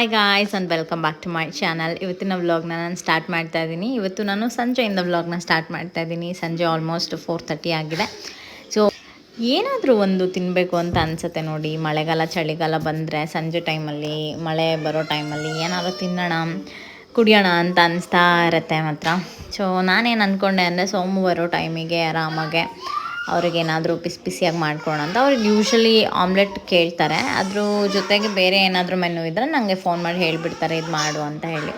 Hi guys and welcome back to my channel ಇವತ್ತಿನ ವ್ಲಾಗ್ನ ನಾನು ಸ್ಟಾರ್ಟ್ ಮಾಡ್ತಾ ಇದ್ದೀನಿ ಇವತ್ತು ನಾನು ಸಂಜೆಯಿಂದ ವ್ಲಾಗ್ನ ಸ್ಟಾರ್ಟ್ ಮಾಡ್ತಾ ಇದ್ದೀನಿ ಸಂಜೆ ಆಲ್ಮೋಸ್ಟ್ ಫೋರ್ ತರ್ಟಿ ಆಗಿದೆ. ಸೊ ಏನಾದರೂ ಒಂದು ತಿನ್ನಬೇಕು ಅಂತ ಅನಿಸುತ್ತೆ ನೋಡಿ. ಮಳೆಗಾಲ, ಚಳಿಗಾಲ ಬಂದರೆ ಸಂಜೆ ಟೈಮಲ್ಲಿ ಮಳೆ ಬರೋ ಟೈಮಲ್ಲಿ ಏನಾದರೂ ತಿನ್ನೋಣ, ಕುಡಿಯೋಣ ಅಂತ ಅನಿಸ್ತಾ ಇರುತ್ತೆ ಮಾತ್ರ. ಸೊ ನಾನೇನು ಅಂದ್ಕೊಂಡೆ ಅಂದರೆ ಸೋಮವಾರ ಟೈಮಿಗೆ ಆರಾಮಾಗೆ ಅವ್ರಿಗೇನಾದರೂ ಬಿಸಿ ಬಿಸಿಯಾಗಿ ಮಾಡ್ಕೊಳೋಣ ಅಂತ. ಅವ್ರಿಗೆ ಯೂಶ್ವಲಿ ಆಮ್ಲೆಟ್ ಕೇಳ್ತಾರೆ. ಅದ್ರ ಜೊತೆಗೆ ಬೇರೆ ಏನಾದರೂ ಮೆನು ಇದ್ದರೆ ನನಗೆ ಫೋನ್ ಮಾಡಿ ಹೇಳಿಬಿಡ್ತಾರೆ ಇದು ಮಾಡು ಅಂತ ಹೇಳಿ.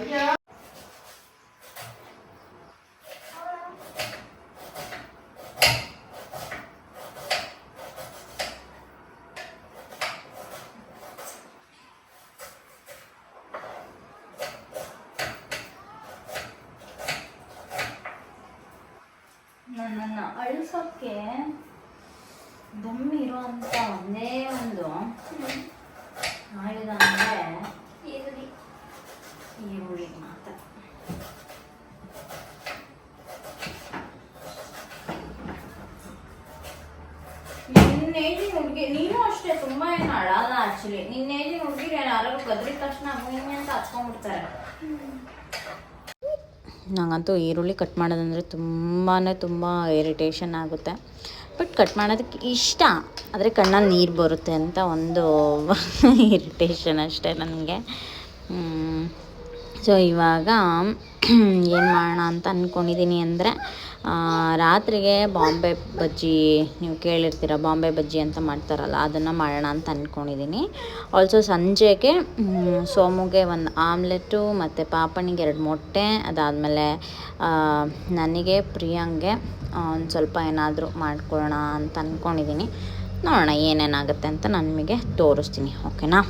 ನನ್ನನ್ನು ಅಳಿಸೋಕ್ಕೆ ದಮ್ಮಿರೋ ಅಂತ ಒಂದೇ ಒಂದು ಆಯುಧ ಅಂದರೆ ಈರುಳ್ಳಿ ಈರುಳ್ಳಿ ಮಾತ್ರ ನಿನ್ನ ಏಜಿನ ಹುಡುಗಿ ನೀನು ಅಷ್ಟೇ ತುಂಬಾ ಏನು ಅಳಲ್ಲ ಆಕ್ಚುಲಿ ನಿನ್ನ ಏಜಿನ ಹುಡುಗಿರು ಯಾರು ಗದ್ರಿದ ತಕ್ಷಣ ಹಿಂಗೆ ಅಂತ ಹಚ್ಕೊಂಡ್ಬಿಡ್ತಾರೆ ನಂಗಂತೂ ಈರುಳ್ಳಿ ಕಟ್ ಮಾಡೋದಂದರೆ ತುಂಬಾ ತುಂಬ ಇರಿಟೇಷನ್ ಆಗುತ್ತೆ. ಬಟ್ ಕಟ್ ಮಾಡೋದಕ್ಕೆ ಇಷ್ಟ. ಆದರೆ ಕಣ್ಣಲ್ಲಿ ನೀರು ಬರುತ್ತೆ ಅಂತ ಒಂದು ಇರಿಟೇಷನ್ ಅಷ್ಟೇ ನನಗೆ. ಸೊ ಇವಾಗ, ಏನು ಮಾಡೋಣ ಅಂತ ಅಂದ್ಕೊಂಡಿದ್ದೀನಿ ಅಂದರೆ ರಾತ್ರಿಗೆ ಬಾಂಬೆ ಬಜ್ಜಿ, ನೀವು ಕೇಳಿರ್ತೀರ ಬಾಂಬೆ ಬಜ್ಜಿ ಅಂತ ಮಾಡ್ತಾರಲ್ಲ, ಅದನ್ನು ಮಾಡೋಣ ಅಂತ ಅಂದ್ಕೊಂಡಿದ್ದೀನಿ ಆಲ್ಸೋ ಸಂಜೆಗೆ ಸೋಮುಗೆ ಒಂದು ಆಮ್ಲೆಟು, ಮತ್ತು ಪಾಪನಿಗೆ ಎರಡು ಮೊಟ್ಟೆ, ಅದಾದಮೇಲೆ ನನಗೆ, ಪ್ರಿಯಂಗೆ ಒಂದು ಸ್ವಲ್ಪ ಏನಾದರೂ ಮಾಡ್ಕೊಳ್ಳೋಣ ಅಂತ ಅಂದ್ಕೊಂಡಿದ್ದೀನಿ ನೋಡೋಣ ಏನೇನಾಗುತ್ತೆ ಅಂತ ನಾನು ನಿಮಗೆ ತೋರಿಸ್ತೀನಿ, ಓಕೆನಾ?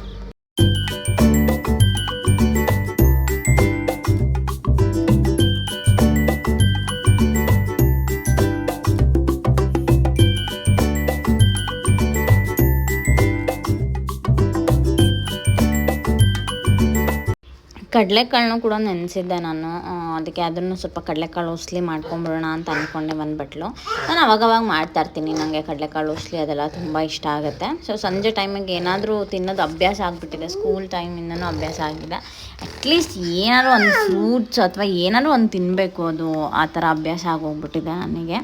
ಕಡಲೆಕಾಳನ್ನು ಕೂಡ ನೆನೆಸಿದ್ದೆ ನಾನು. ಅದಕ್ಕೆ ಅದನ್ನು ಸ್ವಲ್ಪ ಕಡಲೆಕಾಳು ಉಸ್ಲಿ ಮಾಡ್ಕೊಂಬಿಡೋಣ ಅಂತ ಅಂದ್ಕೊಂಡೆ ಒಂದು ಬಟ್ಲು ನಾನು ಅವಾಗವಾಗ ಮಾಡ್ತಾ ಇರ್ತೀನಿ. ನನಗೆ ಕಡಲೆಕಾಳು ಉಸ್ಲಿ ಅದೆಲ್ಲ ತುಂಬ ಇಷ್ಟ ಆಗುತ್ತೆ. ಸೊ ಸಂಜೆ ಟೈಮಿಗೆ ಏನಾದರೂ ತಿನ್ನೋದು ಅಭ್ಯಾಸ ಆಗಿಬಿಟ್ಟಿದೆ. ಸ್ಕೂಲ್ ಟೈಮಿಂದನೂ ಅಭ್ಯಾಸ ಆಗಿದೆ. ಅಟ್ಲೀಸ್ಟ್ ಏನಾದರೂ ಒಂದು ಫ್ರೂಟ್ಸ್ ಅಥವಾ ಏನಾದರೂ ಒಂದು ತಿನ್ನಬೇಕು ಅದು. ಆ ಥರ ಅಭ್ಯಾಸ ಆಗೋಗ್ಬಿಟ್ಟಿದೆ ನನಗೆ.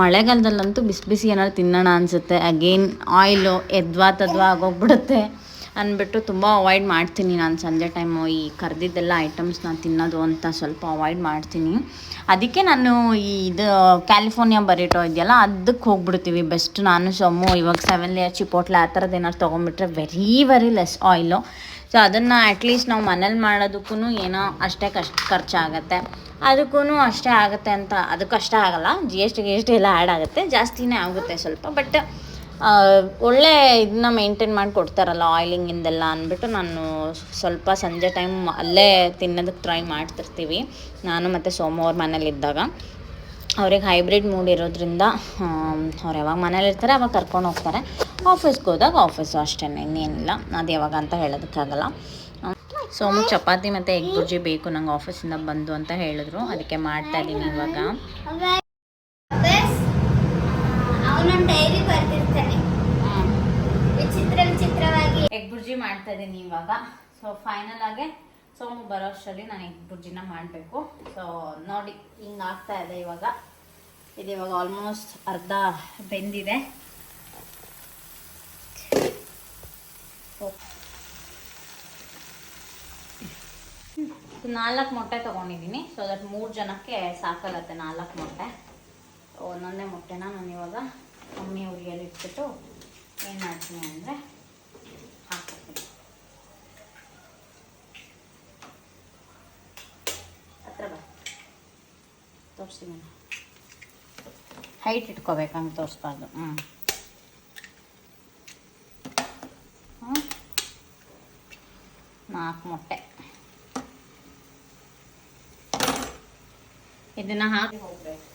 ಮಳೆಗಾಲದಲ್ಲಂತೂ ಬಿಸಿ ಬಿಸಿ ಏನಾದ್ರು ತಿನ್ನೋಣ ಅನಿಸುತ್ತೆ. ಅಗೇನ್ ಆಯಿಲು ಎದ್ವಾ ತದ್ವಾ ಆಗೋಗ್ಬಿಡುತ್ತೆ. ಅಂದ್ಬಿಟ್ಟು ತುಂಬ ಅವಾಯ್ಡ್ ಮಾಡ್ತೀನಿ ನಾನು ಸಂಜೆ ಟೈಮು ಈ ಕರೆದಿದ್ದೆಲ್ಲ ಐಟಮ್ಸ್ನ ತಿನ್ನೋದು ಅಂತ ಸ್ವಲ್ಪ ಅವಾಯ್ಡ್ ಮಾಡ್ತೀನಿ. ಅದಕ್ಕೆ ನಾನು ಈ ಇದು ಕ್ಯಾಲಿಫೋರ್ನಿಯಾ ಬರೀಟೋ ಇದೆಯಲ್ಲ, ಅದಕ್ಕೆ ಹೋಗ್ಬಿಡ್ತೀವಿ. ಬೆಸ್ಟ್ ನಾನು, ಸೊಮ್ಮು, ಇವಾಗ ಸೆವೆನ್ ಲೇಯರ್ ಚಿಪೋಟ್ಲೆ ಆ ಥರದ್ದು ಏನಾದ್ರು ತೊಗೊಂಬಿಟ್ರೆ very very less oil so ಅದನ್ನು ಅಟ್ಲೀಸ್ಟ್ ನಾವು ಮನೇಲಿ ಮಾಡೋದಕ್ಕೂ ಏನೋ ಅಷ್ಟೇ ಕಷ್ಟ ಖರ್ಚಾಗತ್ತೆ. ಅದಕ್ಕೂ ಅಷ್ಟೇ ಆಗುತ್ತೆ ಅಂತ ಅದಕ್ಕಷ್ಟೇ ಆಗಲ್ಲ. ಜಿ ಎಸ್ ಟಿ ಗಿ ಎಸ್ ಟಿ ಎಲ್ಲ ಆ್ಯಡ್ ಆಗುತ್ತೆ. ಜಾಸ್ತಿನೇ ಆಗುತ್ತೆ ಸ್ವಲ್ಪ. ಬಟ್ ಒಳ್ಳೆ ಇದನ್ನ ಮೇಂಟೈನ್ ಮಾಡಿ ಕೊಡ್ತಾರಲ್ಲ ಆಯಿಲಿಂಗಿಂದೆಲ್ಲ ಅಂದ್ಬಿಟ್ಟು ನಾನು ಸ್ವಲ್ಪ ಸಂಜೆ ಟೈಮ್ ಅಲ್ಲೇ ತಿನ್ನೋದಕ್ಕೆ ಟ್ರೈ ಮಾಡ್ತಿರ್ತೀವಿ. ನಾನು ಮತ್ತು ಸೋಮವಾರ ಮನೇಲಿದ್ದಾಗ. ಅವ್ರಿಗೆ ಹೈಬ್ರಿಡ್ ಮೂಡ್ ಇರೋದ್ರಿಂದ ಅವ್ರು ಯಾವಾಗ ಮನೇಲಿರ್ತಾರೆ ಅವಾಗ ಕರ್ಕೊಂಡು ಹೋಗ್ತಾರೆ. ಆಫೀಸ್ಗೆ ಹೋದಾಗ ಆಫೀಸು ಅಷ್ಟೇ ಇನ್ನೇನಿಲ್ಲ. ಅದು ಯಾವಾಗ ಅಂತ ಹೇಳೋದಕ್ಕಾಗಲ್ಲ. ಸೋಮು ಚಪಾತಿ ಮತ್ತು ಎಗ್ ಬುರ್ಜಿ ಬೇಕು, ನಂಗೆ ಆಫೀಸಿಂದ ಬಂದು ಅಂತ ಹೇಳಿದ್ರು. ಅದಕ್ಕೆ ಮಾಡ್ತಾ ಇದ್ದೀನಿ ಇವಾಗ ಅವನೊಂದು ಡೈರಿ ಬರ್ದಿರ್ತಾನೆ ವಿಚಿತ್ರ ವಿಚಿತ್ರವಾಗಿ ಎಗ್ ಬುರ್ಜಿ ಮಾಡ್ತಾ ಇದ್ದೀನಿ ಇವಾಗ. ಸೊ ಫೈನಲ್ ಆಗಿ ಸೋಮು ಬರೋ ಅಷ್ಟರಲ್ಲಿ ನಾನು ಎಗ್ ಬುರ್ಜಿನ ಮಾಡಬೇಕು. ಸೊ ನೋಡಿ, ಹಿಂಗೆ ಆಗ್ತಾ ಇದೆ ಇವಾಗ. ಇದು ಇವಾಗ ಆಲ್ಮೋಸ್ಟ್ ಅರ್ಧ ಬೆಂದಿದೆ. ನಾಲ್ಕು ಮೊಟ್ಟೆ ತೊಗೊಂಡಿದ್ದೀನಿ. ಸೊ ದಟ್ ಮೂರು ಜನಕ್ಕೆ ಸಾಕಾಗತ್ತೆ ನಾಲ್ಕು ಮೊಟ್ಟೆ. ಒಂದೊಂದೇ ಮೊಟ್ಟೆನ ನಾನು ಇವಾಗ ಮಮ್ಮಿ ಅವ್ರಿಗೆಲ್ಲ ಇಟ್ಬಿಟ್ಟು ಏನು ಮಾಡ್ತೀನಿ ಅಂದರೆ ಹಾಕ್ತೀನಿ ಹತ್ರ ಬಾ ತೋರಿಸ್ತೀನಿ ಹೈಟ್ ಇಟ್ಕೋಬೇಕು ಹಂಗೆ ತೋರಿಸ್ಬಾರ್ದು ಹ್ಞೂ ಹ್ಞೂ ನಾಲ್ಕು ಮೊಟ್ಟೆ. ಇದನ್ನ ಹಾಕಿ ಹೋಗ್ಬೇಕು.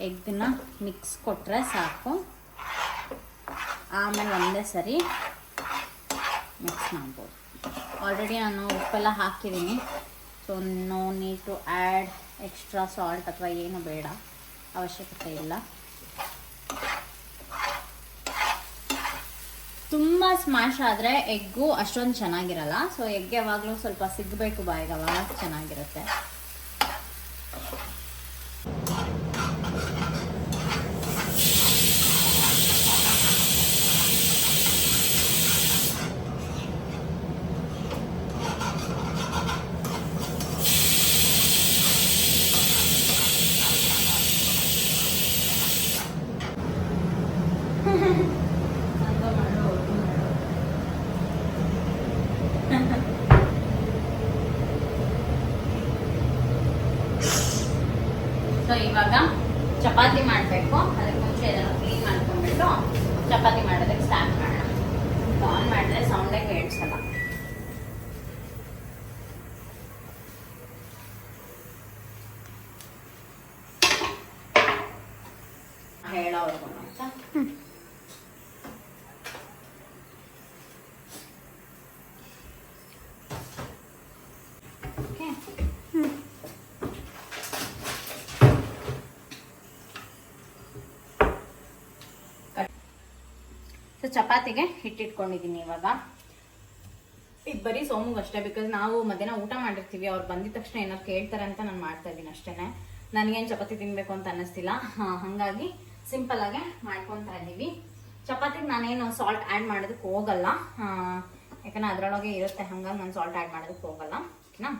ಎಗ್ನ ಮಿಕ್ಸ್ ಕೊಟ್ಟರೆ ಸಾಕು. ಆಮೇಲೆ ಒಂದೇ ಸರಿ ಮಿಕ್ಸ್ ಮಾಡ್ಬೋದು. ಆಲ್ರೆಡಿ ನಾನು ಉಪ್ಪೆಲ್ಲ ಹಾಕಿದ್ದೀನಿ. So no need to add extra salt ಅಥವಾ ಏನು ಬೇಡ. ಅವಶ್ಯಕತೆ ಇಲ್ಲ. ತುಂಬ ಸ್ಮ್ಯಾಶ್ ಆದರೆ ಎಗ್ಗು ಅಷ್ಟೊಂದು ಚೆನ್ನಾಗಿರಲ್ಲ. ಸೊ ಎಗ್ ಯಾವಾಗಲೂ ಸ್ವಲ್ಪ ಸಿಗಬೇಕು ಬಾಯಿಗೆ, ಅವಾಗ ಚೆನ್ನಾಗಿರುತ್ತೆ ಸೊ ಇವಾಗ ಚಪಾತಿ ಮಾಡಬೇಕು ಅದಕ್ಕೆ ಮುಂಚೆ ಇದನ್ನು ಕ್ಲೀನ್ ಮಾಡ್ಕೊಂಡ್ಬಿಟ್ಟು ಚಪಾತಿ ಮಾಡೋದಕ್ಕೆ ಸ್ಟಾರ್ಟ್ ಮಾಡೋಣ ಆನ್ ಮಾಡಿದ್ರೆ ಸೌಂಡೇ ಕೇಳಿಸಲ್ಲ ಹೇಳೋರ್ಗು ಅಂತ ಓಕೆ ಸೊ ಚಪಾತಿಗೆ ಹಿಟ್ಟಿಟ್ಕೊಂಡಿದ್ದೀನಿ ಇವಾಗ. ಇದು ಬರೀ ಸೋಮುಗೆ ಅಷ್ಟೇ ಬಿಕಾಸ್ ನಾವು ಮಧ್ಯಾಹ್ನ ಊಟ ಮಾಡಿರ್ತೀವಿ, ಅವ್ರು ಬಂದಿದ ತಕ್ಷಣ ಏನಾರು ಕೇಳ್ತಾರೆ ಅಂತ ನಾನು ಮಾಡ್ತಾ ಇದ್ದೀನಿ ಅಷ್ಟೇ ನನಗೇನು ಚಪಾತಿ ತಿನ್ನಬೇಕು ಅಂತ ಅನ್ನಿಸ್ತಿಲ್ಲ. ಹಂಗಾಗಿ ಹಾಗಾಗಿ ಸಿಂಪಲ್ ಆಗಿ ಮಾಡ್ಕೊತಾ ಇದ್ದೀವಿ. ಚಪಾತಿಗೆ ನಾನೇನು ಸಾಲ್ಟ್ ಆ್ಯಡ್ ಮಾಡೋದಕ್ಕೆ ಹೋಗಲ್ಲ. ಯಾಕಂದ್ರೆ ಅದರೊಳಗೆ ಇರುತ್ತೆ, ಹಂಗಾಗಿ ನಾನು ಸಾಲ್ಟ್ ಆ್ಯಡ್ ಮಾಡೋದಕ್ಕೆ ಹೋಗಲ್ಲ. ಓಕೆನಾ?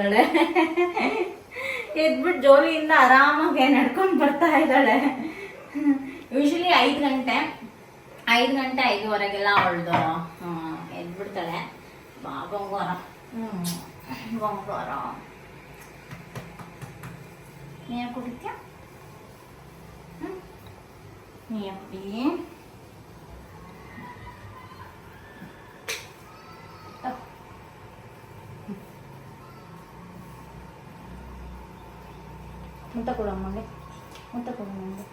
ಬಂದಿದ್ದಾಳೆ ಎದ್ಬಿಟ್ಟು ಜೋಲಿಯಿಂದ ಆರಾಮಾಗಿ ನಡ್ಕೊಂಡು ಬರ್ತಾ ಇದ್ದಾಳೆ. ಯೂಶಲಿ ಐದು ಗಂಟೆ ಐದು ಗಂಟೆ ಐದುವರೆಗೆಲ್ಲ ಅವಳ್ದು ಎದ್ಬಿಡ್ತಾಳೆ. ಬಾ ಬಂಗಾರ ಹ್ಞೂ ಬಂಗಾರ ನೀರು ಕುಡಿತೀಯ ಹ್ಞೂ ನೀಯಪ್ಪಿ ಮುತ್ತ ಕೊಡಮ್ಮಗೆ ಮುತ್ತ ಕೊಡಮ್ಮಗೆ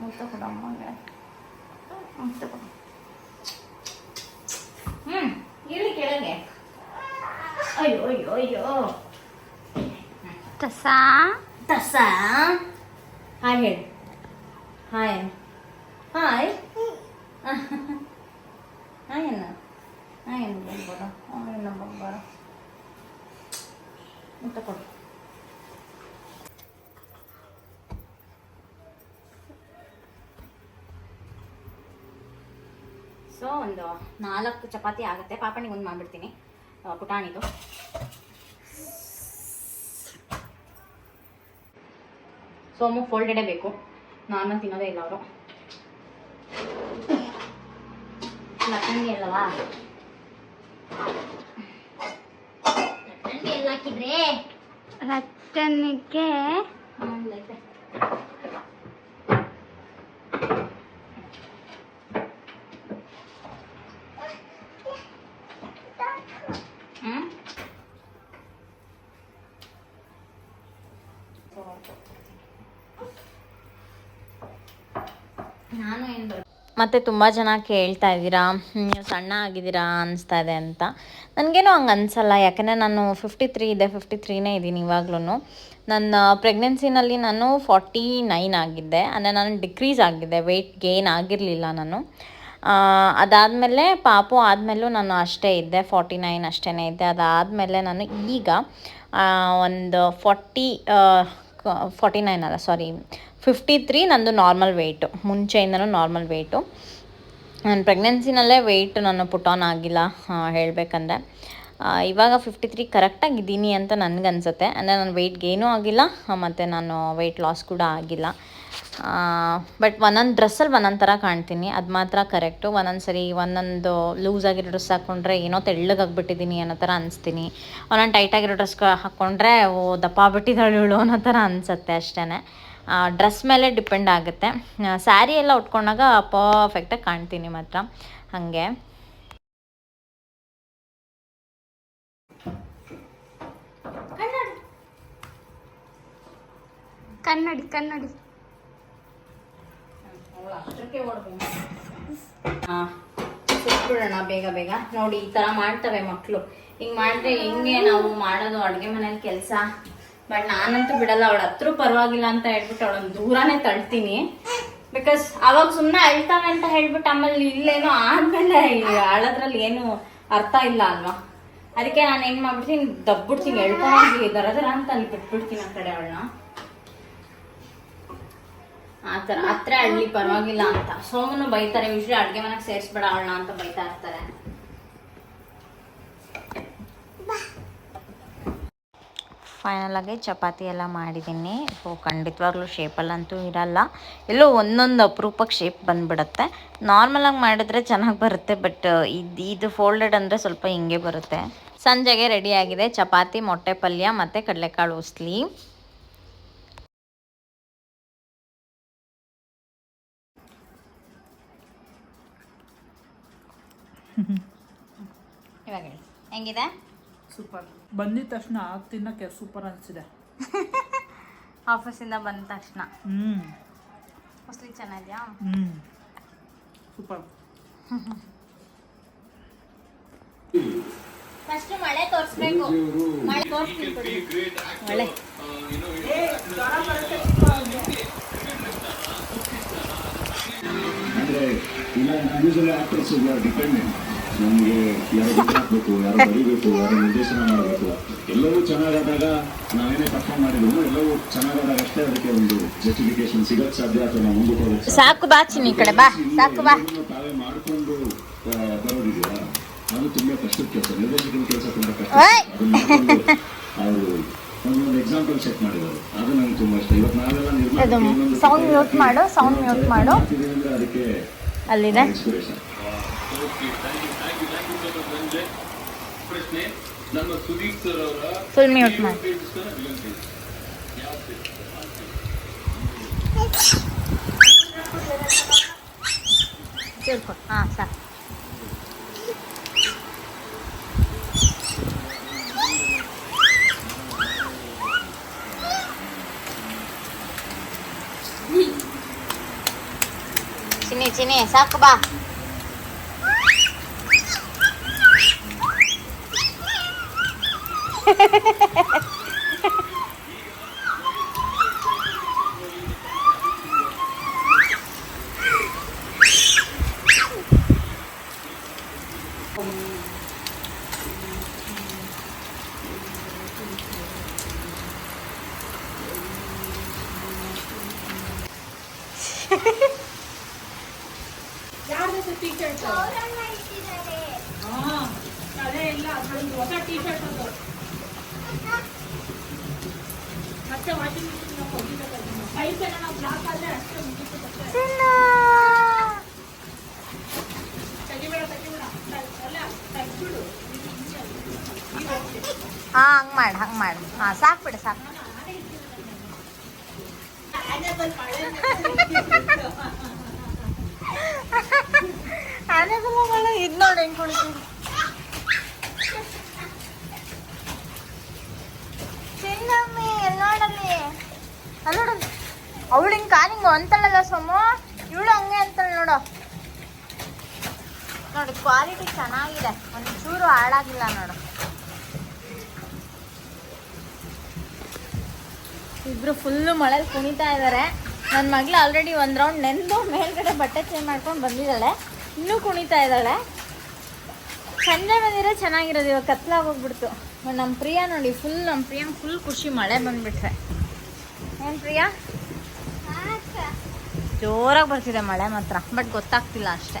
ಮುತ್ತ ಕೊಡಮ್ಮಗೆ ಮುತ್ತ ಕೊಡ ಹ್ಮ್ ಇಳಿ ಕೆಳಗೆ ಅಯ್ಯೋ ಅಯ್ಯೋ ಅಯ್ಯೋ ತಸ ತಸ ಹಾಯ್ ಹೇಳಿ ಹಾಯ್ ಹಾಯ್ ಹಾಯ್ ಅನ್ನ ಹಾಯ್ ಏನು ಬಂಗಾರ ಹಾಂ ಏನು ಬಂಗಾರ ಊಟ ಕೊಡು. ಸೊ ಒಂದು ನಾಲ್ಕು ಚಪಾತಿ ಆಗುತ್ತೆ. ಪಾಪಣಿಗೆ ಒಂದು ಮಾಡಿಬಿಡ್ತೀನಿ. ಪುಟಾಣಿದು. ಸೋಮು ಫೋಲ್ಡೆಡೇ ಬೇಕು. ನಾರ್ಮಲ್ ತಿನ್ನೋದೇ ಇಲ್ಲ ಅವರು. ಲಕ್ಕಂಡಿ ಅಲ್ಲವಾ ರಟ್ಟನಿಗೆ ಆಮ್ಲೈತೆ. ಹ್ಮ್? ನಾನು ಏನು ಬರ್ ಮತ್ತು ತುಂಬ ಜನ ಕೇಳ್ತಾ ಇದ್ದೀರಾ ನೀವು ಸಣ್ಣ ಆಗಿದ್ದೀರಾ ಅನಿಸ್ತಾ ಇದೆ ಅಂತ. ನನಗೇನು ಹಂಗೆ ಅನಿಸಲ್ಲ, ಯಾಕೆಂದರೆ ನಾನು ಫಿಫ್ಟಿ ತ್ರೀ ಇದೆ ಫಿಫ್ಟಿ ತ್ರೀನೇ ಇದ್ದೀನಿ ಇವಾಗ್ಲೂ ನನ್ನ ಪ್ರೆಗ್ನೆನ್ಸಿನಲ್ಲಿ ನಾನು ಫಾರ್ಟಿ ನೈನ್ ಆಗಿದ್ದೆ, ಅಂದರೆ ನಾನು ಡಿಕ್ರೀಸ್ ಆಗಿದ್ದೆ ವೆಯ್ಟ್ ಗೇನ್ ಆಗಿರಲಿಲ್ಲ ನಾನು. ಅದಾದಮೇಲೆ ಪಾಪು ಆದಮೇಲೂ ನಾನು ಅಷ್ಟೇ ಇದ್ದೆ ಫಾರ್ಟಿ ನೈನ್ ಅಷ್ಟೇ ಇದ್ದೆ. ಅದಾದಮೇಲೆ ನಾನು ಈಗ ಒಂದು ಫಾರ್ಟಿ ಫಾರ್ಟಿ ನೈನ್ ಅಲ್ಲ ಸಾರಿ ಫಿಫ್ಟಿ ತ್ರೀ ನಂದು ನಾರ್ಮಲ್ ವೆಯ್ಟು ಮುಂಚೆಯಿಂದನೂ ನಾರ್ಮಲ್ ವೆಯ್ಟು ನನ್ನ ಪ್ರೆಗ್ನೆನ್ಸಿನಲ್ಲೇ ವೆಯ್ಟ್ ನಾನು ಪುಟ್ ಆನ್ ಆಗಿಲ್ಲ ಹೇಳಬೇಕಂದ್ರೆ. ಇವಾಗ ಫಿಫ್ಟಿ ತ್ರೀ ಕರೆಕ್ಟಾಗಿ ಇದ್ದೀನಿ ಅಂತ ನನಗನ್ಸುತ್ತೆ. ಅಂದರೆ ನನ್ನ ವೆಯ್ಟ್ ಗೇನೂ ಆಗಿಲ್ಲ ಮತ್ತು ನಾನು ವೆಯ್ಟ್ ಲಾಸ್ ಕೂಡ ಆಗಿಲ್ಲ. ಬಟ್ ಒಂದೊಂದು ಡ್ರೆಸ್ಸಲ್ಲಿ ಒಂದೊಂದು ಥರ ಕಾಣ್ತೀನಿ. ಅದು ಮಾತ್ರ ಕರೆಕ್ಟು ಒಂದೊಂದು ಸರಿ ಒಂದೊಂದು ಲೂಸ್ ಆಗಿರೋ ಡ್ರೆಸ್ ಹಾಕ್ಕೊಂಡ್ರೆ ಏನೋ ತೆಳ್ಳಗಾಗ್ಬಿಟ್ಟಿದ್ದೀನಿ ಅನ್ನೋ ಥರ ಅನಿಸ್ತೀನಿ. ಒಂದೊಂದು ಟೈಟಾಗಿರೋ ಡ್ರೆಸ್ ಹಾಕ್ಕೊಂಡ್ರೆ ಓ, ದಪ್ಪ ಆಗ್ಬಿಟ್ಟಿದ್ದಾಳೆ ಅನ್ನೋ ಥರ ಅನಿಸುತ್ತೆ ಅಷ್ಟೇ ಡ್ರೆಸ್ ಮೇಲೆ ಡಿಪೆಂಡ್ ಆಗುತ್ತೆ. ಸ್ಯಾರಿ ಎಲ್ಲ ಉಟ್ಕೊಂಡಾಗ ಪರ್ಫೆಕ್ಟಾಗಿ ಕಾಣ್ತೀನಿ ಮಾತ್ರ. ಹಾಗೆ. ಕನ್ನಡಿ. ಕನ್ನಡಿ ಸುಟ್ಬಿಡೋಣ ಬೇಗ ಬೇಗ. ನೋಡಿ ಈ ತರ ಮಾಡ್ತವೆ ಮಕ್ಕಳು ಹಿಂಗ್ ಮಾಡಿದ್ರೆ ಹೆಂಗೆ ನಾವು ಮಾಡೋದು? ಅಡುಗೆ ಮನೇಲಿ ಕೆಲಸ? ಬಟ್ ನಾನಂತೂ ಬಿಡಲ್ಲ, ಅವಳ ಹತ್ರ ಪರವಾಗಿಲ್ಲ ಅಂತ ಹೇಳ್ಬಿಟ್ಟು ಅವಳನ್ನ ದೂರನೇ ತಳ್ತೀನಿ. ಬಿಕಾಸ್ ಅವಾಗ ಸುಮ್ಮನೆ ಅಳ್ತಾವೆ ಅಂತ ಹೇಳ್ಬಿಟ್ಟು ಆಮೇಲೆ ಇಲ್ಲೇನೋ ಆದ್ಮೇಲೆ ಅಳದ್ರಲ್ಲಿ ಏನು ಅರ್ಥ ಇಲ್ಲ ಅಲ್ವಾ? ಅದಕ್ಕೆ ನಾನು ಏನು ಮಾಡ್ಬಿಡ್ತೀನಿ, ದಬ್ಬಿಡ್ತೀನಿ, ಎಳ್ಕೊಂಡು ದರದರ ದರ ಅಂತ ಅಲ್ಲಿ ಬಿಟ್ಬಿಡ್ತೀನಿ ಆ ಕಡೆ ಅವಳನ್ನ. ಆ ಥರ, ಹತ್ರ ಪರವಾಗಿಲ್ಲ ಅಂತ. ಸೋಮನು ಬೈತಾರೆ ಯೂಶ್ವಲಿ ಅಡುಗೆ ಮನೆಗೆ ಸೇರಿಸ್ಬೇಡ ಅವಳನ್ನ ಅಂತ ಬೈತಾ ಇರ್ತಾರೆ. ಫೈನಲ್ ಆಗಿ ಚಪಾತಿ ಎಲ್ಲ ಮಾಡಿದ್ದೀನಿ. ಸೊ ಖಂಡಿತವಾಗ್ಲೂ ಶೇಪಲ್ಲಂತೂ ಇರಲ್ಲ. ಎಲ್ಲೋ ಒಂದೊಂದು ಅಪರೂಪಕ್ಕೆ ಶೇಪ್ ಬಂದ್ಬಿಡುತ್ತೆ. ನಾರ್ಮಲಾಗಿ ಮಾಡಿದ್ರೆ ಚೆನ್ನಾಗಿ ಬರುತ್ತೆ ಬಟ್ ಇದು ಇದು ಫೋಲ್ಡೆಡ್ ಅಂದರೆ ಸ್ವಲ್ಪ ಹಿಂಗೆ ಬರುತ್ತೆ. ಸಂಜೆಗೆ ರೆಡಿಯಾಗಿದೆ ಚಪಾತಿ ಮೊಟ್ಟೆ ಪಲ್ಯ ಮತ್ತು ಕಡಲೆಕಾಳು ಉಸ್ಲಿ. ಇವಾಗ ಹೇಳಿ. ಹೆಂಗಿದೆ? ಸೂಪರ್. ಬಂದಿದ ತಕ್ಷಣ ತಿನ್ನಕ್ಕೆ ಸೂಪರ್ ಅನಿಸಿದೆ. ಆಫೀಸಿಂದ ಬಂದ ತಕ್ಷಣ. ಹ್ಞೂ ಮೋಸ್ಟ್ಲಿ ಚೆನ್ನಾಗಿದೆಯಾ? ಹ್ಞೂ ಸೂಪರ್ ಫಸ್ಟ್ ಮಳೆ ತೋರಿಸ್ಬೇಕು. ಮಳೆ ತೋರಿಸ್ತೀನಿ ಮಳೆ. ಅಂದ್ರೆ ಇಲ್ಲ ಇಂಡಿವಿಜುವಲ್ ಆಕ್ಟರ್ಸ್ ಡಿಪೆಂಡೆಂಟ್ ನಮಗೆ ಯಾರು ಹಾಕ್ಬೇಕು ಯಾರು ಬರೀಬೇಕು ಯಾರು ನಿರ್ದೇಶನ ಮಾಡಬೇಕು. ಎಲ್ಲವೂ ಚೆನ್ನಾಗಾದಾಗ ನಾವೇನೇ ಪರ್ಫಾರ್ಮ್ ಮಾಡಿದ್ರು ಎಲ್ಲವೂ ಚೆನ್ನಾಗಾದಾಗ ಅಷ್ಟೇ ಅದಕ್ಕೆ ಒಂದು ಜಸ್ಟಿಫಿಕೇಶನ್ ಸಿಗಕ್ ಸಾಧ್ಯ ಅಥವಾ ಮುಂದೆ ಮುಂದಕ್ಕೆ ಹೋಗಕ್ಕೆ ಸಾಕು ಬಾ ಚಿನ್ನಿ ಈ ಕಡೆ ಬಾ ಸಾಕು ಬಾ. ತಾವೇ ಮಾಡ್ಕೊಂಡು ಬರೋದಿದೆಯಾ? ಅದು ತುಂಬಾ ಕಷ್ಟದ ಕೆಲಸ ನಿರ್ದೇಶಕನ ಕೆಲಸ ತುಂಬಾ ಕಷ್ಟ. ಅವರು ಒಂದೊಂದು ಎಕ್ಸಾಂಪಲ್ ಚೆಕ್ ಮಾಡಿದ್ದಾರೆ. ಅದು ನಂಗೆ ತುಂಬಾ ಇಷ್ಟ. ಇವತ್ತು ನಾವೆಲ್ಲ ನಿರ್ಮಾಣ sound mute ಮಾಡು, ಸೌಂಡ್ ಮ್ಯೂಟ್ ಮಾಡು. ಅದಕ್ಕೆ ಅಲ್ಲಿದೆ. ಇನ್ಸ್ಪಿರೇಷನ್ ಫುಲ್ ಮ್ಯೂಟ್ ಮಾಡಿ ತಿಳ್ಕೊ ಹಾಂ ಸಾಕು ಚಿನ್ನಿ ಚಿನ್ನಿ ಸಾಕು ಬಾ ಅವರನ್ನ ಇಟ್ಟಿದ್ದಾರೆ ಅದೇ ಇಲ್ಲ ಅದ್ರದ್ದು ಹೊಸ ಟೀ ಶರ್ಟ್ ಅದು. ಮತ್ತೆ ವಾಷಿಂಗ್ ಮಿಷಿನ್ ಹೋಗಿದ್ದು ನಾವು ಬ್ಲಾಕ್ ಆದ್ರೆ ಅಷ್ಟೇ ಮುಗಿತು ಮತ್ತೆ. ತೆಗಿಬೇಡ ತೆಗಿಬೇಡ. ಅಲ್ಲ ತೆಗ್ಬಿಡು. ಹಾಂ ಹಂಗೆ ಮಾಡಿ ಹಂಗೆ ಮಾಡಿ. ಹಾಂ ಸಾಕು ಬಿಡು ಸಾಕು ಆನೆ ಮಳೆ ಇದ್ ನೋಡಿ ಹೆಂಗೆ ಕುಳಿತೀನಿ ಚಿನ್ನಮ್ಮಿ ಎಲ್ಲೋಡಮ್ಮಿ ನೋಡಲ್ಲಿ ಅಲ್ಲಿ ನೋಡು ಅವಳು ಹಿಂಗೆ ಕಾಲಿಂಗ್ ಅಂತಳಲ್ಲ ಸೊಮ್ಮು ಇವಳು ಹಂಗೆ ಅಂತಳ ನೋಡು ನೋಡಿ ಕ್ವಾಲಿಟಿ ಚೆನ್ನಾಗಿದೆ. ಒಂದು ಚೂರು ಹಾಳಾಗಿಲ್ಲ ನೋಡು. ಇಬ್ರು ಫುಲ್ಲು ಮಳೆಲಿ ಕುಣಿತಾ ಇದ್ದಾರೆ ನನ್ನ ಮಗಳು ಆಲ್ರೆಡಿ ಒಂದು ರೌಂಡ್ ನೆಂದು ಮೇಲ್ಗಡೆ ಬಟ್ಟೆ ಚೇಂಜ್ ಮಾಡ್ಕೊಂಡು ಬಂದಿದ್ದಾಳೆ. ಇನ್ನೂ ಕುಣಿತಾ ಇದ್ದಾಳೆ ಸಂಜೆ ಬಂದಿರೋ ಚೆನ್ನಾಗಿರೋದು ಇವಾಗ ಕತ್ಲಾಗೋಗ್ಬಿಡ್ತು ನಮ್ಮ ಪ್ರಿಯಾ ನೋಡಿ ಫುಲ್ ನಮ್ಮ ಪ್ರಿಯಾ ಫುಲ್ ಖುಷಿ ಮಳೆ ಬಂದ್ಬಿಟ್ರೆ. ಏನು ಪ್ರಿಯಾ? ಜೋರಾಗಿ ಬರ್ತಿದೆ ಮಳೆ ಮಾತ್ರ ಬಟ್ ಗೊತ್ತಾಗ್ತಿಲ್ಲ ಅಷ್ಟೇ.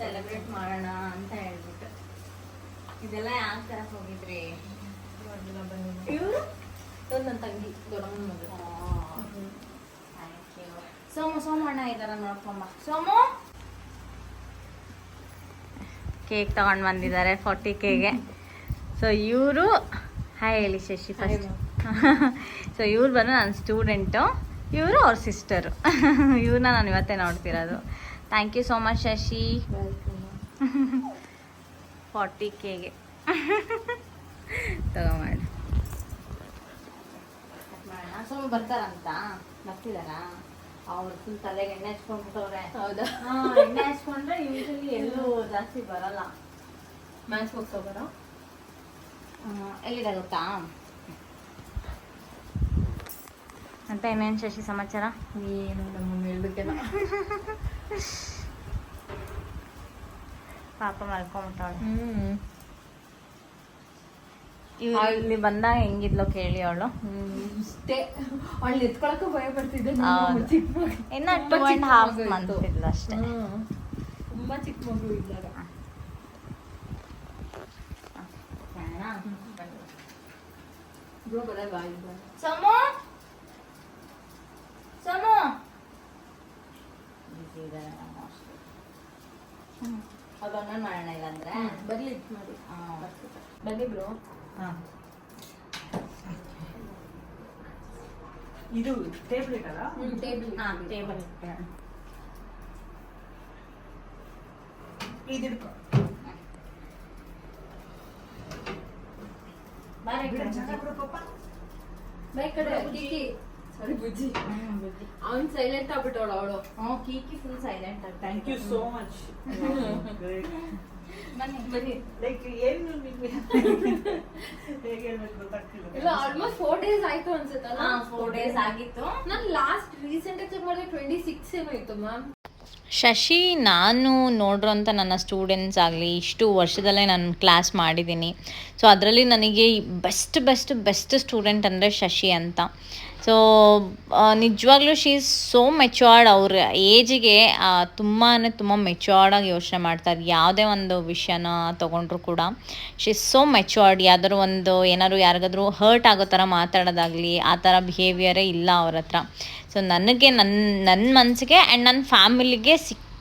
ಸೆಲೆಬ್ರೇಟ್ ಮಾಡೋಣ ಅಂತ ಹೇಳ್ಬಿಟ್ಟು. ಇದೆಲ್ಲ ಯಾವ ತರ ಹೋಗಿದ್ರಿ? ಇವರು? ನನ್ನ ತಂಗಿ ದೊಡ್ಡಮ್ಮನ ಮಗಳು. ಸೋಮು ಸೋಮು ಅಣ್ಣ ಇದಾರ ನೋಡ್ಕೊಂಬ. ಸೋಮು? ಕೇಕ್ ತಗೊಂಡ್ ಬಂದಿದ್ದಾರೆ ಫಾರ್ಟಿ ಕೆಗೆ. ಸೊ ಇವರು ಹಾಯ್ ಹೇಳಿ ಶಶಿ ಫಸ್ಟ್ ಸೊ ಇವ್ರು ಬಂದು ನನ್ನ ಸ್ಟೂಡೆಂಟು ಇವರು ಅವ್ರ ಸಿಸ್ಟರು ಇವ್ರನ್ನ ನಾನು ಇವತ್ತೇ ನೋಡ್ತಿರೋದು. Thank you so much Shashi forty ಕೆಗೆ ತಗೊಂಡು ಸುಮ್ಮನೆ ಬರ್ತಾರಂತ? ಬರ್ತಿದಾರಾ? ಅವ್ರು ಫುಲ್ ತಲೆಗೆ ಎಣ್ಣೆ ಹಚ್ಕೊಂಡ್ಬಿಟ್ಟವ್ರೆ. ಹೌದಾ? ಹಾ, ಎಣ್ಣೆ ಹಚ್ಕೊಂಡ್ರೆ ಯೂಶಲಿ ಎಲ್ಲೂ ಜಾಸ್ತಿ ಬರಲ್ಲ. ಮ್ಯಾಚ್ ಬಾಕ್ಸ್ ಆ, ಎಲ್ಲಿದೆ ಗೊತ್ತಾ? ಅಂತ ಇನ್ನೇನು ಶಶಿ ಸಮಾಚಾರ? ಏನು ನಮ್ಮ ಹೇಳ್ಬೇಕೇನ ಪಾಪ ಮಲ್ಕೊಂಬಿಟ್ಟವಳೆ. ಹ್ಮ್. ಇಲ್ಲಿ ಬಂದಾಗ ಹೆಂಗಿದ್ಲು ಕೇಳಿ ಅವಳು. ಇಷ್ಟೇ. ಅವಳು ಎತ್ಕೊಳಕ್ಕೂ ಭಯ ಪಡ್ತಿದ್ದೆ. ಇನ್ನ ಟೂ ಅಂಡ್ ಹಾಫ್ ಮಂತ್. ಇದ್ಲು ಅಷ್ಟೇ. ತುಂಬಾ ಚಿಕ್ಕ ಮಗು ಇದ್ದಾಗ. ಸಮು? ಅದನ್ನ ಮಾಡೋಣ ಇಲ್ಲಾಂದ್ರೆ ಬರ್ಲಿ ಇದ್ ಮಾಡಿ. ಹಾ. ಬನ್ನಿ ಬ್ರೋ. ಇದು ಟೇಬಲ್ ಇಟ್ಟಲ್ಲ ಟೇಬಲ್ ಹಾ ಟೇಬಲ್ ಇದು ಬಾರಿ ಚೆನ್ನಾಗ್ ಬಿಡು ಪಾಪ. ಕಡೆ ಬುಜ್ಜಿ. ಅವ್ನ್ ಸೈಲೆಂಟ್ ಆಗ್ಬಿಟ್ಟವಳು ಅವಳು. Kiki full silent thank you so much ಬನ್ನಿ. ಬನ್ನಿ. ಲೈಕ್ ಏನು ನಿಮ್ಗೆ ಹೇಗೆ ಹೇಳ್ಬೇಕು ಗೊತ್ತಾಗ್ತಿಲ್ಲ. ಇಲ್ಲ ಆಲ್ಮೋಸ್ಟ್ ಫೋರ್ ಡೇಸ್ ಆಯ್ತು ಅನ್ಸುತ್ತಲ್ಲ? ಹಾ ಫೋರ್ ಡೇಸ್ ಆಗಿತ್ತು. ನಾನ್ ಲಾಸ್ಟ್ ರೀಸೆಂಟ್ ಚೆಕ್ ಮಾಡಿದ್ರೆ ಟ್ವೆಂಟಿ ಸಿಕ್ಸ್ ಏನೋ ಇತ್ತು ಮ್ಯಾಮ್ ಶಶಿ ನಾನು ನೋಡಿರೋಂಥ ನನ್ನ ಸ್ಟೂಡೆಂಟ್ಸ್ ಆಗಲಿ ಇಷ್ಟು ವರ್ಷದಲ್ಲೇ ನಾನು ಕ್ಲಾಸ್ ಮಾಡಿದ್ದೀನಿ. ಸೊ ಅದರಲ್ಲಿ ನನಗೆ ಬೆಸ್ಟ್ ಬೆಸ್ಟ್ ಬೆಸ್ಟ್ ಸ್ಟೂಡೆಂಟ್ ಅಂದರೆ ಶಶಿ ಅಂತ. ಸೊ ನಿಜವಾಗ್ಲೂ ಶೀ ಈಸ್ ಸೋ ಮೆಚ್ಯೂರ್ಡ್ ಅವ್ರ ಏಜಿಗೆ ತುಂಬಾ ತುಂಬ ಮೆಚ್ಯೂರ್ಡಾಗಿ ಯೋಚನೆ ಮಾಡ್ತಾರೆ ಯಾವುದೇ ಒಂದು ವಿಷಯನ ತೊಗೊಂಡ್ರು ಕೂಡ ಶಿ ಇಸ್ ಸೋ ಮೆಚ್ಯೂರ್ಡ್ ಯಾವ್ದಾದ್ರು ಒಂದು ಏನಾದ್ರು ಯಾರಿಗಾದ್ರೂ ಹರ್ಟ್ ಆಗೋ ಥರ ಮಾತಾಡೋದಾಗಲಿ, ಆ ಥರ ಬಿಹೇವಿಯರೇ ಇಲ್ಲ ಅವ್ರ ಹತ್ರ. ಸೊ ನನಗೆ ನನ್ನ ನನ್ನ ಮನಸ್ಸಿಗೆ ಆ್ಯಂಡ್ ನನ್ನ ಫ್ಯಾಮಿಲಿಗೆ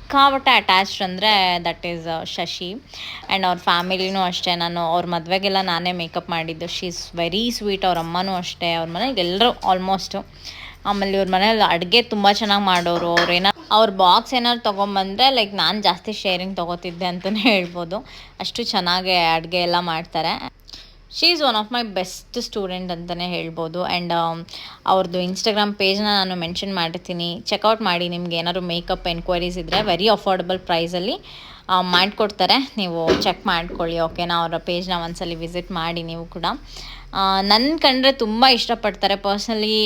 ಸಿಕ್ಕಾಪಟ್ಟೆ ಅಟ್ಯಾಚ್ಡ್ ಅಂದರೆ ದಟ್ ಈಸ್ ಶಶಿ ಆ್ಯಂಡ್ ಅವ್ರ ಫ್ಯಾಮಿಲಿನೂ ಅಷ್ಟೇ. ನಾನು ಅವ್ರ ಮದುವೆಗೆಲ್ಲ ನಾನೇ ಮೇಕಪ್ ಮಾಡಿದ್ದು. ಶಿ ಇಸ್ ವೆರಿ ಸ್ವೀಟ್ ಅವ್ರ ಅಮ್ಮನೂ ಅಷ್ಟೇ. ಅವ್ರ ಮನೆಗೆ ಎಲ್ಲರೂ ಆಲ್ಮೋಸ್ಟು ಆಮೇಲೆ ಇವ್ರ ಮನೇಲಿ ಅಡುಗೆ ತುಂಬ ಚೆನ್ನಾಗಿ ಮಾಡೋರು. ಅವ್ರೇನ ಅವ್ರ ಬಾಕ್ಸ್ ಏನಾದ್ರು ತೊಗೊಂಬಂದರೆ ಲೈಕ್ ನಾನು ಜಾಸ್ತಿ ಶೇರಿಂಗ್ ತೊಗೋತಿದ್ದೆ ಅಂತಲೇ ಹೇಳ್ಬೋದು. ಅಷ್ಟು ಚೆನ್ನಾಗಿ ಅಡುಗೆ ಎಲ್ಲ ಮಾಡ್ತಾರೆ. She is one of my best student ಅಂತಲೇ ಹೇಳ್ಬೋದು ಆ್ಯಂಡ್ ಅವ್ರದ್ದು ಇನ್ಸ್ಟಾಗ್ರಾಮ್ ಪೇಜ್ನ ನಾನು ಮೆನ್ಷನ್ ಮಾಡಿರ್ತೀನಿ ಚೆಕ್ಔಟ್ ಮಾಡಿ ನಿಮ್ಗೆ ಏನಾದ್ರು ಮೇಕಪ್ ಎನ್ಕ್ವೈರೀಸ್ ಇದ್ದರೆ ವೆರಿ ಅಫೋರ್ಡಬಲ್ ಪ್ರೈಸಲ್ಲಿ ಮಾಡಿಕೊಡ್ತಾರೆ. ನೀವು ಚೆಕ್ ಮಾಡ್ಕೊಳ್ಳಿ ಓಕೆನಾ ಅವರ ಪೇಜ್ನ ಒಂದ್ಸಲಿ ವಿಸಿಟ್ ಮಾಡಿ ನೀವು ಕೂಡ. ನನ್ನ ಕಂಡ್ರೆ ತುಂಬ ಇಷ್ಟಪಡ್ತಾರೆ. ಪರ್ಸ್ನಲಿ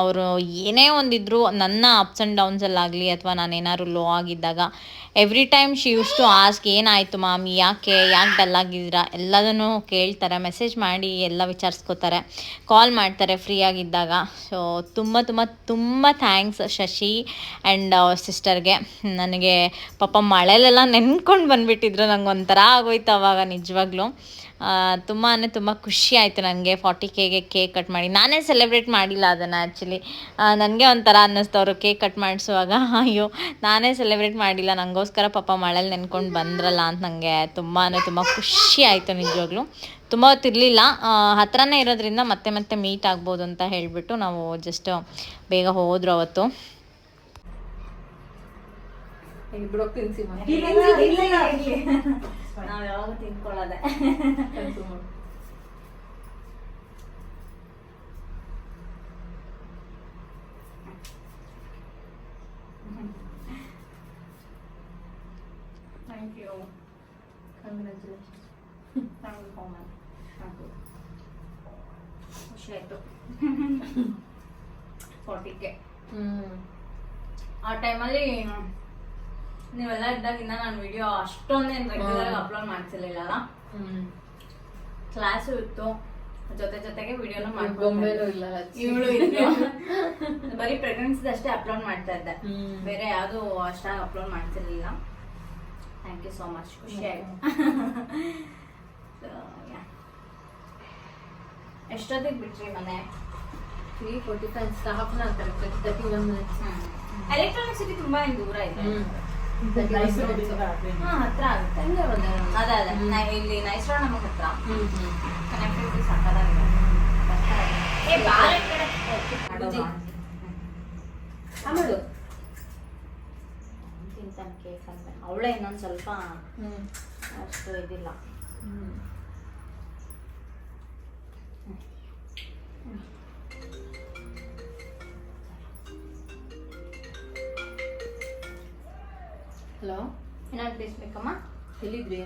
ಅವರು ಏನೇ ಒಂದಿದ್ರು ನನ್ನ ಅಪ್ಸ್ ಆ್ಯಂಡ್ ಡೌನ್ಸಲ್ಲಾಗಲಿ ಅಥವಾ ನಾನೇನಾದ್ರು ಲೋ ಆಗಿದ್ದಾಗ every time she use to ask ಏನಾಯಿತು ಮಾಮಿ? ಯಾಕೆ? ಯಾಕೆ ಡಲ್ ಆಗಿದ್ದೀರಾ? ಎಲ್ಲದನ್ನು ಕೇಳ್ತಾರೆ ಮೆಸೇಜ್ ಮಾಡಿ ಎಲ್ಲ ವಿಚಾರಿಸ್ಕೋತಾರೆ. ಕಾಲ್ ಮಾಡ್ತಾರೆ ಫ್ರೀ ಆಗಿದ್ದಾಗ. ಸೊ ತುಂಬ ತುಂಬ ತುಂಬ ಥ್ಯಾಂಕ್ಸ್ ಶಶಿ ಆ್ಯಂಡ್ ಸಿಸ್ಟರ್ಗೆ ನನಗೆ ಪಾಪ ಮಳೆಲೆಲ್ಲ ನೆನ್ಕೊಂಡು ಬಂದುಬಿಟ್ಟಿದ್ರು. ನಂಗೆ ಒಂಥರ ಆಗೋಯ್ತು ಅವಾಗ ನಿಜವಾಗ್ಲೂ. ತುಂಬಾ ತುಂಬ ಖುಷಿ ಆಯಿತು ನನಗೆ ಫಾರ್ಟಿ ಕೆಗೆ ಕೇಕ್ ಕಟ್ ಮಾಡಿ. ನಾನೇ ಸೆಲೆಬ್ರೇಟ್ ಮಾಡಿಲ್ಲ ಅದನ್ನು ಆ್ಯಕ್ಚುಲಿ ನನಗೆ ಒಂಥರ ಅನ್ನಿಸ್ತು ಅವರು ಕೇಕ್ ಕಟ್ ಮಾಡಿಸುವಾಗ. ಅಯ್ಯೋ, ನಾನೇ ಸೆಲೆಬ್ರೇಟ್ ಮಾಡಿಲ್ಲ. ನನಗೋಸ್ಕರ ಪಾಪ ಮಳೇಲಿ ನೆನ್ಕೊಂಡು ಬಂದ್ರಲ್ಲ ಅಂತ ನನಗೆ ತುಂಬಾ ತುಂಬ ಖುಷಿ ಆಯಿತು ನಿಜವಾಗ್ಲೂ. ತುಂಬ ಹೊತ್ತಿರಲಿಲ್ಲ ಹತ್ರನೇ ಇರೋದ್ರಿಂದ ಮತ್ತೆ ಮತ್ತೆ ಮೀಟ್ ಆಗ್ಬೋದು ಅಂತ ಹೇಳಿಬಿಟ್ಟು ನಾವು ಜಸ್ಟ್ ಬೇಗ ಹೋದ್ರು ಅವತ್ತು. ಬಿಡೋಕ್ ತಿನ್ಸಿ ನಾವು ಯಾವಾಗ ತಿನ್ಕೊಳ್ಳೋದೆ. Thank you congratulation thank you so thank you ಖುಷಿ ಆಯಿತು. ಫೋರ್ಟಿಗೆ ಹ್ಮ್. ಆ ಟೈಮಲ್ಲಿ ನೀವೆಲ್ಲ ಇದ್ದಾಗಿಂದ ನಾನು ವಿಡಿಯೋ ಅಷ್ಟೊಂದೇನು ರೆಗ್ಯುಲರ್ ಅಪ್ಲೋಡ್ ಮಾಡ್ತಿರ್ಲಿಲ್ಲ. ಕ್ಲಾಸು ಇತ್ತು. ಜೊತೆ ಜೊತೆಗೆ ವಿಡಿಯೋನ ಗೊಂಬೆನೂ ಮಾಡ್ಕೊಂಡು ಇಲ್ಲ ಇವಳು ಇತ್ತು ಬರೀ ಪ್ರೆಗ್ನೆನ್ಸಿ ಅಷ್ಟೇ ಅಪ್ಲೋಡ್ ಮಾಡ್ತಾ ಇದ್ದೆ. ಬೇರೆ ಯಾವುದು ಅಷ್ಟಾಗಿ ಅಪ್ಲೋಡ್ ಮಾಡ್ತಿರ್ಲಿಲ್ಲ. ಥ್ಯಾಂಕ್ ಯು ಸೋ ಮಚ್ ಖುಷಿ ಆಯ್ತು. ಎಷ್ಟೊತ್ತಿಗೆ ಬಿಟ್ರಿ ಮನೆ? Three forty five staff an hour correct thirty one minutes Electronic City ತುಂಬಾ ದೂರ ಇದೆ. ಹತ್ರ ಆಗುತ್ತೆ. ಅದೇ ಅದೇ. ನಾ ಇಲ್ಲಿ ನೈಸ್ ರೋಡ್ ನಮಗೆ ಹತ್ರ. ಕನೆಕ್ಟಿವಿಟಿ ಸಾಕಾಗಿದೆ. ಆಮೇಲೆ. ತಿಂತಾನೆ ಕೇಕ್ ಅಂತ ಅವಳೇ ಇನ್ನೊಂದು ಸ್ವಲ್ಪ ಹ್ಮ್. ಅಷ್ಟು ಇದಿಲ್ಲ. ಹಲೋ? ಏನಾದ್ರು ಬೇಕಮ್ಮ ಎಲ್ಲಿದ್ರಿ